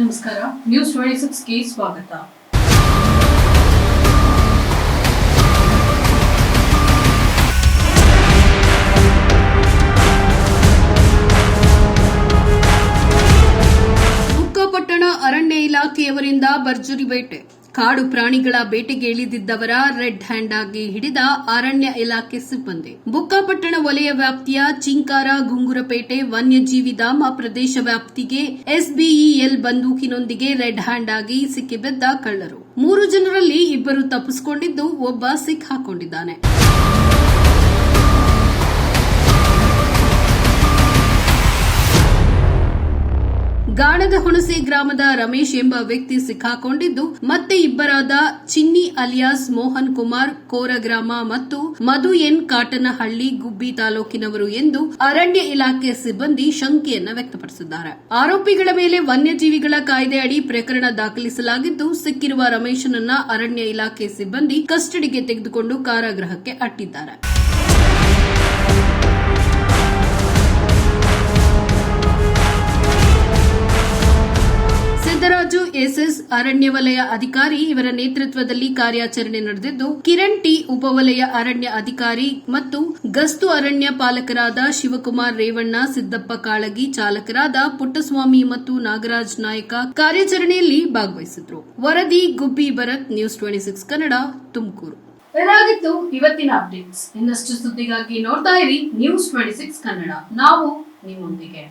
ನಮಸ್ಕಾರ news twenty ಸಿಕ್ಸ್ಗೆ ಸ್ವಾಗತ. ಬುಕ್ಕಾಪಟ್ಟಣ ಅರಣ್ಯ ಇಲಾಖೆಯವರಿಂದ ಭರ್ಜರಿ ಬೇಟೆ. ಕಾಡು ಪ್ರಾಣಿಗಳ ಬೇಟೆಗೆ ಇಳಿದಿದ್ದವರ ರೆಡ್ ಹ್ಯಾಂಡ್ ಆಗಿ ಹಿಡಿದ ಅರಣ್ಯ ಇಲಾಖೆ ಸಿಬ್ಬಂದಿ. ಬುಕ್ಕಾಪಟ್ಟಣ ವಲಯ ವ್ಯಾಪ್ತಿಯ ಚಿಂಕಾರ ಗುಂಗುರಪೇಟೆ ವನ್ಯಜೀವಿ ಧಾಮ ಪ್ರದೇಶ ವ್ಯಾಪ್ತಿಗೆ ಎಸ್ಬಿಇಎಲ್ ಬಂದೂಕಿನೊಂದಿಗೆ ರೆಡ್ ಹ್ಯಾಂಡ್ ಆಗಿ ಸಿಕ್ಕಿಬಿದ್ದ ಕಳ್ಳರು. ಮೂರು ಜನರಲ್ಲಿ ಇಬ್ಬರು ತಪ್ಪಿಸಿಕೊಂಡಿದ್ದು, ಒಬ್ಬ ಸಿಕ್ಕಾಕೊಂಡಿದ್ದಾನೆ. ಗಾಣದ ಹುಣಸೆ ಗ್ರಾಮದ ರಮೇಶ್ ಎಂಬ ವ್ಯಕ್ತಿ ಸಿಕ್ಕಾಕೊಂಡಿದ್ದು, ಮತ್ತೆ ಇಬ್ಬರಾದ ಚಿನ್ನಿ ಅಲಿಯಾಸ್ ಮೋಹನ್ ಕುಮಾರ್, ಕೋರ ಗ್ರಾಮ ಮತ್ತು ಮಧು ಎನ್ ಕಾಟನಹಳ್ಳಿ ಗುಬ್ಬಿ ತಾಲೂಕಿನವರು ಎಂದು ಅರಣ್ಯ ಇಲಾಖೆ ಸಿಬ್ಬಂದಿ ಶಂಕೆಯನ್ನ ವ್ಯಕ್ತಪಡಿಸಿದ್ದಾರೆ. ಆರೋಪಿಗಳ ಮೇಲೆ ವನ್ಯಜೀವಿಗಳ ಕಾಯ್ದೆ ಅಡಿ ಪ್ರಕರಣ ದಾಖಲಿಸಲಾಗಿದ್ದು, ಸಿಕ್ಕಿರುವ ರಮೇಶನನ್ನ ಅರಣ್ಯ ಇಲಾಖೆ ಸಿಬ್ಬಂದಿ ಕಸ್ಟಡಿಗೆ ತೆಗೆದುಕೊಂಡು ಕಾರಾಗೃಹಕ್ಕೆ ಅಟ್ಟಿದ್ದಾರೆ. ಎಸ್ಎಸ್ ಅರಣ್ಯ ವಲಯ ಅಧಿಕಾರಿ ಇವರ ನೇತೃತ್ವದಲ್ಲಿ ಕಾರ್ಯಾಚರಣೆ ನಡೆದಿದ್ದು, ಕಿರಣ್ ಟಿ ಉಪವಲಯ ಅರಣ್ಯ ಅಧಿಕಾರಿ ಮತ್ತು ಗಸ್ತು ಅರಣ್ಯ ಪಾಲಕರಾದ ಶಿವಕುಮಾರ್ ರೇವಣ್ಣ, ಸಿದ್ದಪ್ಪ ಕಾಳಗಿ ಚಾಲಕರಾದ ಪುಟ್ಟಸ್ವಾಮಿ ಮತ್ತು ನಾಗರಾಜ್ ನಾಯಕ ಕಾರ್ಯಾಚರಣೆಯಲ್ಲಿ ಭಾಗವಹಿಸಿದ್ರು. ವರದಿ Gubbi Bharath, news twenty six Kannada, Tumakuru. ಇದಾಗಿತ್ತು ಇವತ್ತಿನ ಅಪ್ಡೇಟ್ಸ್. ಇನ್ನಷ್ಟು ಸುದ್ದಿಗಾಗಿ ನೋಡ್ತಾ ಇರಿ ನ್ಯೂಸ್ ಟ್ವೆಂಟಿ ಸಿಕ್ಸ್ ಕನ್ನಡ. ನಾವು ನಿಮ್ಮೊಂದಿಗೆ.